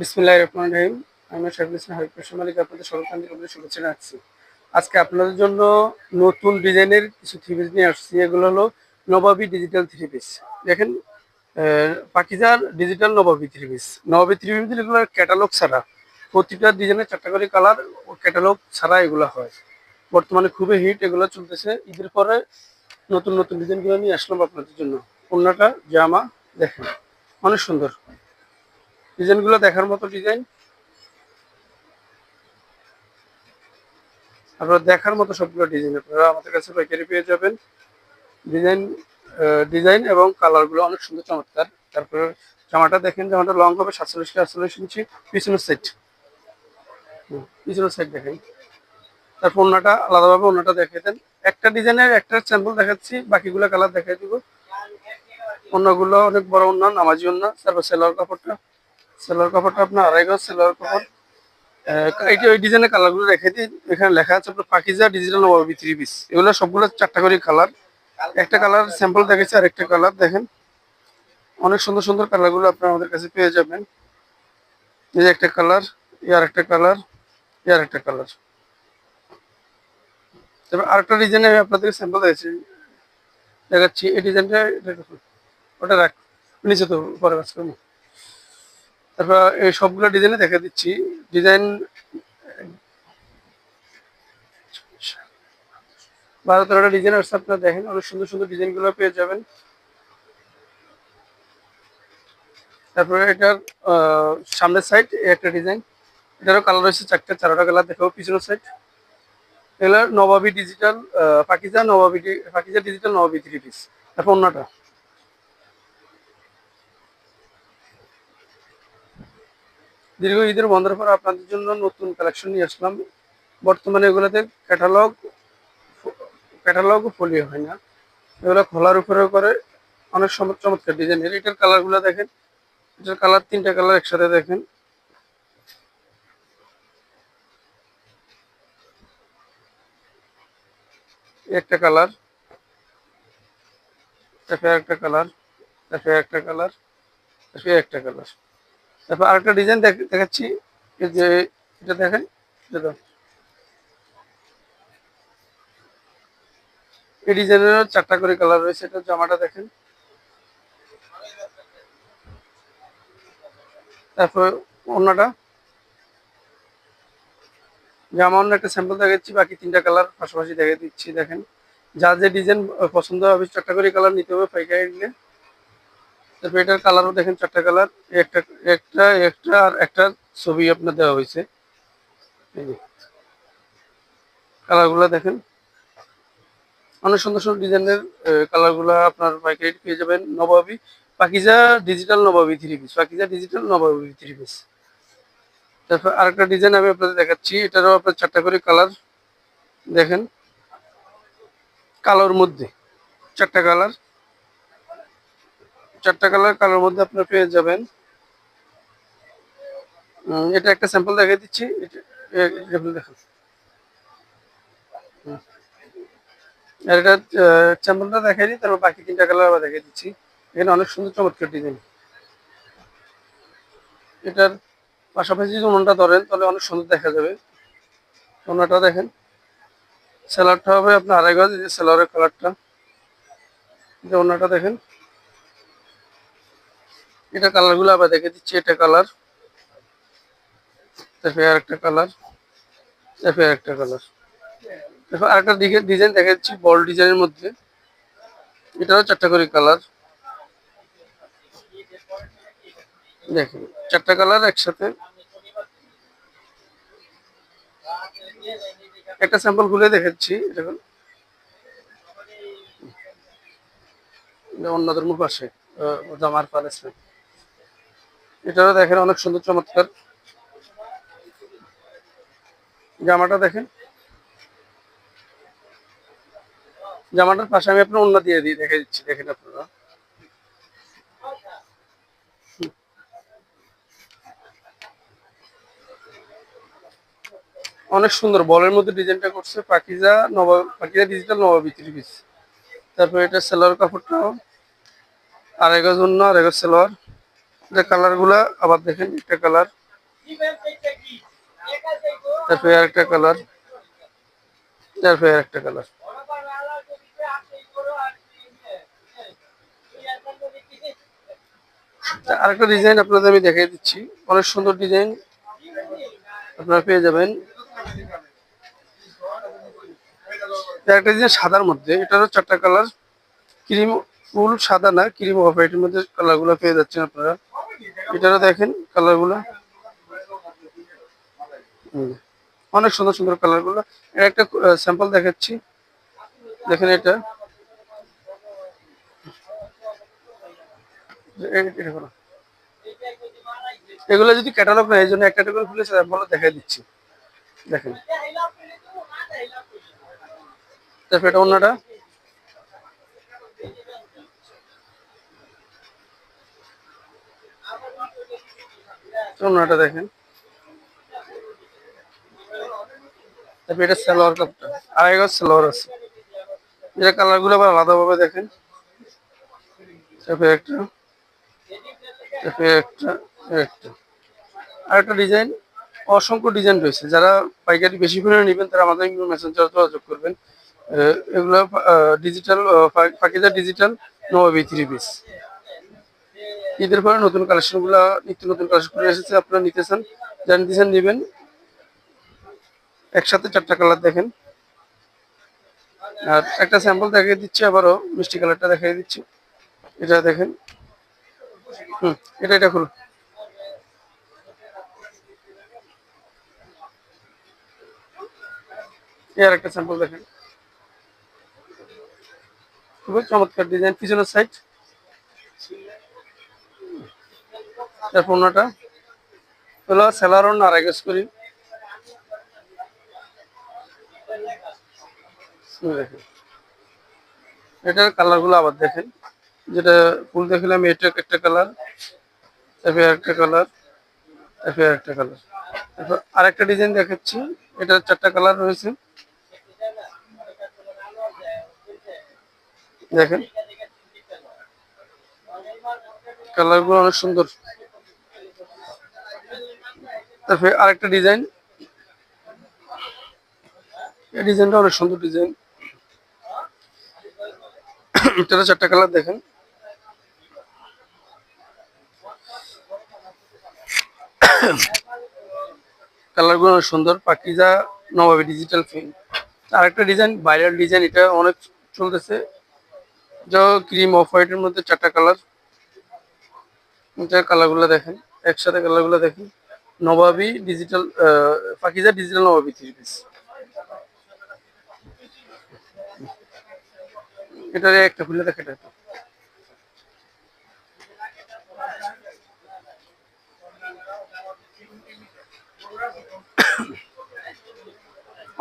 বিসমিল্লাহির রহমানির রহিম। আমি শাহিদুল ইসলাম হরিপ্রসাদ মালিক, আপনাদের সরকারি কমিটির শুভেচ্ছা রাখছি আজকে আপনাদের জন্য নতুন ডিজাইনের কিছু থ্রি পিস নিয়ে আসছি। এগুলো হলো নবাবী ডিজিটাল থ্রি পিস দেখেন পাকিজার digital Nawabi three piece Nawabi three piece এগুলো ক্যাটালগ ছাড়া প্রতিটা ডিজাইনের চারটা করে কালার ও ক্যাটালগ ছাড়া এগুলো হয়। বর্তমানে খুবই হিট এগুলো চলতেছে। ঈদের পরে নতুন নতুন ডিজাইনগুলো নিয়ে আসলাম আপনাদের জন্য। অন্যটা জামা, দেখেন, অনেক সুন্দর। ডিজাইনগুলো দেখার মতো ডিজাইন। আপনারা দেখার মতো সবগুলো ডিজাইন আপনারা আমাদের কাছে পাইকারি পেয়ে যাবেন। ডিজাইন ডিজাইন এবং কালারগুলো অনেক সুন্দর, চমৎকার। তারপরে জামাটা দেখেন, জামাটা লং হবে সাতচল্লিশ থেকে আটচল্লিশ ইঞ্চি, পিছনের সেট পিছনের সাইড দেখেন। তারপর অন্যটা আলাদাভাবে অন্যটা দেখিয়ে দেন। একটা ডিজাইনের একটা স্যাম্পল দেখাচ্ছি, বাকিগুলো কালার দেখাই দিব। অন্যগুলো অনেক বড় অন্য, নামাজি অন্য, তারপর সেলার কাপড়টা। সেলার কাপড়টা আপনার আড়াই গজ সেলার কাপড় এইটা ওই ডিজাইনের কালারগুলো রেখে দিই এখানে লেখা আছে আপনার Pakiza digital Nawabi three piece এগুলো সবগুলো চারটা করে কালার একটা কালার স্যাম্পল দেখেছি আর একটা কালার দেখেন। অনেক সুন্দর সুন্দর কালারগুলো আপনারা আমাদের কাছে পেয়ে যাবেন। এই একটা কালার ইয়ার একটা কালার ইয়ার একটা কালার তারপর আরেকটা ডিজাইনে আমি আপনাদের স্যাম্পল দেখেছি দেখাচ্ছি, এই ডিজাইনটা ওটা রাখ, নিচে তো পরে কাজ করব তারপর এই সবগুলো ডিজাইনে দেখা দিচ্ছি। ডিজাইন বারো তেরোটা ডিজাইন আসছে আপনারা দেখেন, অনেক সুন্দর সুন্দর ডিজাইনগুলো পেয়ে যাবেন। তারপরে এটার সামনের সাইড একটা ডিজাইন এটারও কালার রয়েছে চারটে, চারোটা কালার দেখাবো পিছনের সাইড এগুলো Nawabi digital Pakiza Nawabi Pakiza digital Nawabi three piece তারপর অন্যটা। দীর্ঘ ঈদের বন্ধের পর আপনাদের জন্য নতুন কালেকশন নিয়ে আসলাম। বর্তমানে এগুলোতে ক্যাটালগ ক্যাটালগ ফলিও হয় না। এগুলো খোলার উপরে করে, অনেক চমৎ- চমৎকার ডিজাইনের এটার কালারগুলো দেখেন, এটার কালার তিনটা কালার একসাথে দেখেন। একটা কালার একটা কালার একটা কালার একটা কালার তারপর আরেকটা ডিজাইন দেখাচ্ছি। যে এটা দেখেন এই ডিজাইনের চারটা করে কালার রয়েছে, এটা জামাটা দেখেন। তারপর অন্যটা জামা অন্য একটা স্যাম্পল দেখাচ্ছি, বাকি তিনটা কালার পাশাপাশি দেখে দিচ্ছি, দেখেন। যা যে ডিজাইন পছন্দ হবে, চারটা করে কালার নিতে হবে, পাইকারি তারপর এটার কালারও দেখেন চারটা কালার একটা একটা একটা আর একটা ছবি আপনার দেওয়া হয়েছে। কালারগুলো দেখেন। অনেক সুন্দর সুন্দর ডিজাইনের কালারগুলো আপনার পাইকারি পেয়ে যাবেন Nawabi, Pakiza digital Nawabi three piece Pakiza digital Nawabi three piece তারপর আরেকটা ডিজাইন আমি আপনাদের দেখাচ্ছি, এটারও আপনার চারটা করে কালার দেখেন। কালোর মধ্যে চারটা কালার চারটা কালার কালার মধ্যে আপনারা পেয়ে যাবেন। এটা একটা স্যাম্পল দেখিয়ে দিচ্ছি। দেখুন। আর এটা স্যাম্পলটা দেখাই দিই, তারপর বাকি তিনটা কালার আবার দেখিয়ে দিচ্ছি। এখানে অনেক সুন্দর চমৎকার ডিজাইন এটার পাশাপাশি যদি ওনাটা ধরেন, তাহলে অনেক সুন্দর দেখা যাবে। ওনাটা দেখেন। সেলারটা হবে আপনার আড়াই গজ সেলারের কালারটা ওনাটা দেখেন। এটা কালারগুলো আবার দেখে দিচ্ছি, এটা কালার তারপরে আরেকটা কালার তারপরে আরেকটা কালার তারপর আরেকটা দিকে ডিজাইন দেখা যাচ্ছি বল ডিজাইনের মধ্যে। এটারও চারটা করে কালার দেখেন চারটা কালার একসাথে। একটা স্যাম্পল খুলে দেখাচ্ছি দেখুন অন্যদের মুখ আসে জামার পাল আছে এটাও দেখেন অনেক সুন্দর চমৎকার। জামাটা দেখেন। জামাটার পাশে আমি আপনার অন্য দিয়ে দিই দেখে দিচ্ছি, দেখেন আপনারা। অনেক সুন্দর, বলের মধ্যে ডিজাইনটা করছে Pakiza Nawab, Pakiza digital Nawabi three piece তারপর এটা সেলোয়ার কাপড়টাও, আড়াই গজ অন্য আড়াই গজ সেলোয়ার। এটা কালারগুলা আবার দেখেন, একটা কালার। তারপরে আরেকটা কালার। তারপরে আরেকটা কালার। আরেকটা ডিজাইন আপনাদের আমি দেখিয়ে দিচ্ছি। অনেক সুন্দর ডিজাইন আপনারা পেয়ে যাবেন। একটা ডিজাইন সাদার মধ্যে, এটারও চারটা কালার। ক্রিম ফুল সাদা না, ক্রিম হোয়াইটের মধ্যে কালারগুলো পেয়ে যাচ্ছেন আপনারা। এটারও দেখেন কালারগুলো। অনেক সুন্দর সুন্দর কালারগুলো। এর একটা স্যাম্পল দেখাচ্ছি। দেখেন এটা। এগুলো যদি ক্যাটালগ না, এই জন্য একটা করে খুলে স্যাম্পল দেখাই দিচ্ছি। দেখেন। এটা অন্যটা। অন্যটা দেখেন। এটা সালোয়ার কাপটা আড়াই গজ সালোয়ার আছে। এটা কালারগুলো আবার আলাদা ভাবে দেখেন একটা আর একটা ডিজাইন, অসংখ্য ডিজাইন রয়েছে। যারা পাইকারি বেশি পরিমাণে নেবেন, তারা আমাদের মেসেঞ্জার যোগাযোগ করবেন। এগুলো digital Pakiza digital Nawabi three piece ঈদের পরে নতুন কালেকশনগুলা নিত্য নতুন কালেকশন করে এসেছে, আপনারা নিতে চান যা নিতে চান নেবেন। একসাথে চারটা কালার দেখেন। আর একটা স্যাম্পল দেখিয়ে দিচ্ছি, আবারও মিষ্টি কালারটা দেখিয়ে দিচ্ছি। এটা দেখেন। হুম, এটা এটা খুলুন। এর একটা স্যাম্পল দেখেন। খুবই চমৎকার ডিজাইন পিছনের সাইড তার পণ্যটা হলো অন আড়াই গজ করি এটার কালারগুলো আবার দেখেন। যেটা ফুল দেখলাম, এটা একটা কালার তারপরে একটা কালার তারপরে একটা কালার। তারপর আরেকটা ডিজাইন দেখাচ্ছি। এটা চারটা কালার রয়েছে। দেখেন। কালারগুলো অনেক সুন্দর। তারপরে আরেকটা ডিজাইন। এই ডিজাইনটা অনেক সুন্দর ডিজাইন। এটারও চারটা কালার দেখেন। কালারগুলো অনেক সুন্দর, পাকিজা, নবাবী ডিজিটাল ফিল্ম আরেকটা ডিজাইন ভাইরাল ডিজাইন, এটা অনেক চলতেছে। যা ক্রিম অফ হোয়াইটের মধ্যে চারটা কালার। এটা কালারগুলো দেখেন, একসাথে কালারগুলো দেখেন। Nawabi digital Pakiza digital Nawabi three piece এটারে একটা খুলে দেখে, এটা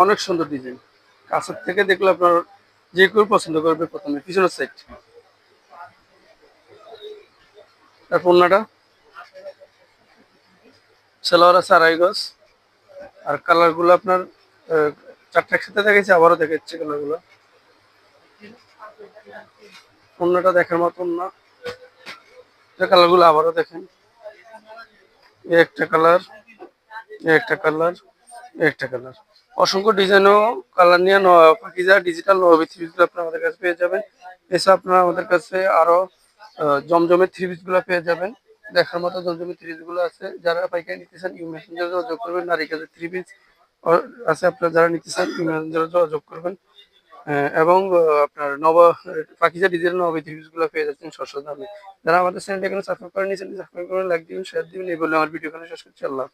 অনেক সুন্দর ডিজাইন কাছের থেকে দেখলে আপনার যে কেউ পছন্দ করবে প্রথমে। পিছনের সাইড আর পণ্যটা? সালোয়ার আছে আড়াই আর কালারগুলো আপনার চারটা একসাথে দেখেছি আবারও দেখাচ্ছি কালারগুলো অন্যটা দেখার মতন না। কালারগুলো আবারও দেখেন। একটা কালার একটা কালার একটা কালার অসংখ্য ডিজাইন ও কালার নিয়ে পাকিজা ডিজিটাল নবী থ্রি আপনারা আমাদের কাছে পেয়ে যাবেন। এছাড়া আপনারা আমাদের কাছে আরও আহ, জমজমের থ্রি গুলো পেয়ে যাবেন। দেখার মতো জমজমি গুলো আছে। যারা পাইকারি নিতে চান ইউ মেসেঞ্জার যোগাযোগ করবেন। নারিকেলের থ্রি পিস আছে আপনারা যারা নিতে চান ইউ মেসেঞ্জার যোগাযোগ করবেন। এবং আপনার নব, পাকিজা ডিজেল নবগুলো পেয়ে যাচ্ছেন সস্তা দামে। যারা আমাদের চ্যানেলটা এখানে সাবস্ক্রাইব করে নিয়েছেন সাবস্ক্রাইব করে লাইক দিবেন শেয়ার দিবেন। এই বলে আমার ভিডিও এখানে শেষ করছি। আল্লাহ।